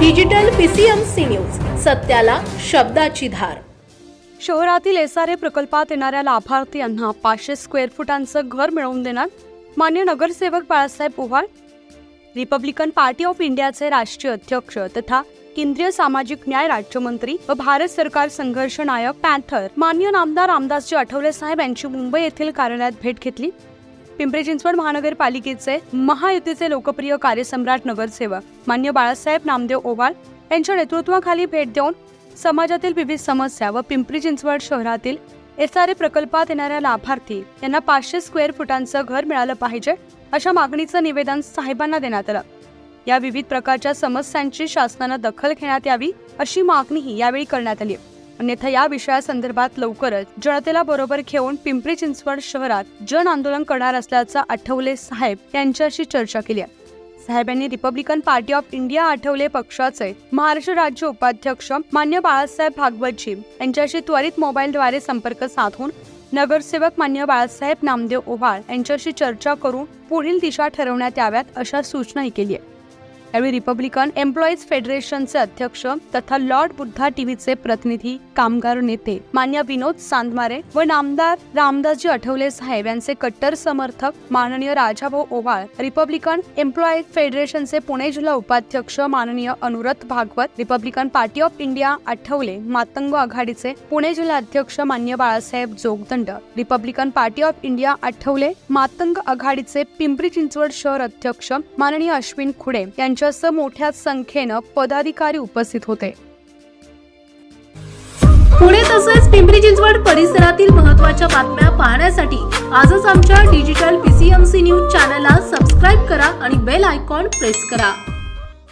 Digital PCMC news सत्याला शब्दाची धार. शहरातील SRA प्रकल्पात येणाऱ्या लाभार्थी पाचशे स्क्वेअर फुटांचं घर मिळवून देणार मान्य नगरसेवक Balasaheb Pohal. Republican party of इंडियाचे राष्ट्रीय अध्यक्ष तथा केंद्रीय सामाजिक न्याय राज्यमंत्री व भारत सरकार संघर्ष नायक पॅन्थर मान्य नामदार रामदासजी आठवले साहेब यांची मुंबई येथील कार्यालयात भेट घेतली. पिंपरी चिंचवड महानगरपालिकेचे महायुतीचे लोकप्रिय कार्यसम्राट नगरसेवक मान्य बाळासाहेब नामदेव ओवाळ यांच्या नेतृत्वाखाली भेट देऊन समाजातील विविध समस्या व पिंपरी चिंचवड शहरातील एस आर ए प्रकल्पात येणाऱ्या लाभार्थी यांना पाचशे स्क्वेअर फुटांचं घर मिळालं पाहिजे अशा मागणीचं निवेदन साहेबांना देण्यात आलं. या विविध प्रकारच्या समस्यांची शासनानं दखल घेण्यात यावी अशी मागणीही यावेळी करण्यात आली. अन्यथा या विषयासंदर्भात लवकरच जनतेला बरोबर घेऊन पिंपरी चिंचवड शहरात जन आंदोलन करणार असल्याचं आठवले साहेब यांच्याशी चर्चा केली आहे. साहेबांनी Republican party of India Athawale पक्षाचे महाराष्ट्र राज्य उपाध्यक्ष मान्य बाळासाहेब भागवतजी यांच्याशी त्वरित मोबाईलद्वारे संपर्क साधून नगरसेवक मान्य बाळासाहेब नामदेव ओव्हाळ यांच्याशी चर्चा करून पुढील दिशा ठरवण्यात याव्यात अशा सूचनाही केली आहे यावेळी रिपब्लिकन एम्प्लॉईज फेडरेशनचे अध्यक्ष तथा लॉर्ड बुद्धा टीव्हीचे प्रतिनिधी कामगार नेते मान्य विनोद सांदमारे व नामदार रामदासजी आठवले साहेब यांचे कट्टर समर्थक माननीय राजाभाऊ ओवाळ रिपब्लिकन एम्प्लॉईज फेडरेशनचे पुणे जिल्हा उपाध्यक्ष माननीय Anurath Bhagwat Republican party of India Athawale Matang आघाडीचे पुणे जिल्हा अध्यक्ष मान्य Balasaheb Jogdand Republican party of India Athawale Matang आघाडीचे पिंपरी चिंचवड शहर अध्यक्ष माननीय अश्विन खुडे यांच्यासह मोठ्या संख्येनं पदाधिकारी उपस्थित होते. पुणे तसेच पिंपरी चिंचवड परिसरातील महत्त्वाच्या बातम्या पाहण्यासाठी आजच आमच्या डिजिटल पीसीएमसी न्यूज चॅनलला सबस्क्राईब करा आणि बेल आयकॉन प्रेस करा.